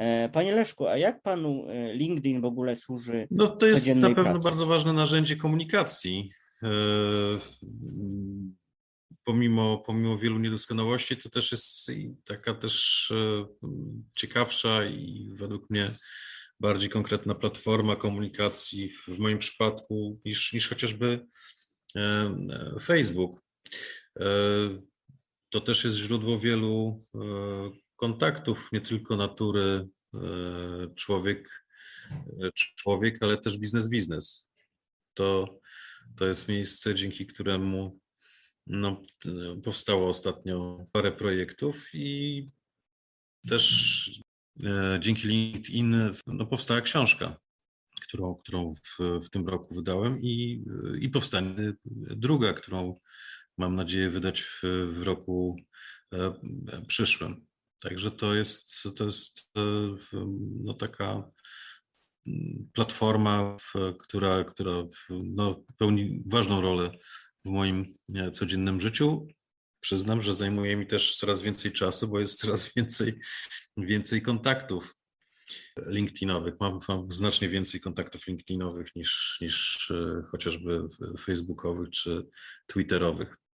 E, Panie Leszku, a jak panu e, LinkedIn w ogóle służy? No to jest na pewno pracy. bardzo ważne narzędzie komunikacji. E, Pomimo, pomimo wielu niedoskonałości, to też jest taka też ciekawsza i według mnie bardziej konkretna platforma komunikacji w moim przypadku niż, niż chociażby Facebook. To też jest źródło wielu kontaktów, nie tylko natury e, człowiek, e, człowiek, ale też biznes biznes. To, to jest miejsce, dzięki któremu no, powstało ostatnio parę projektów i też e, dzięki LinkedIn no, powstała książka, którą, którą w, w tym roku wydałem i, i powstanie druga, którą mam nadzieję wydać w, w roku przyszłym. Także to jest, to jest e, no, taka mm, platforma, która, która no, pełni ważną rolę w moim e, codziennym życiu. Przyznam, że zajmuje mi też coraz więcej czasu, bo jest coraz więcej, więcej kontaktów LinkedInowych. Mam, mam znacznie więcej kontaktów LinkedInowych niż, niż e, chociażby facebookowych czy twitterowych.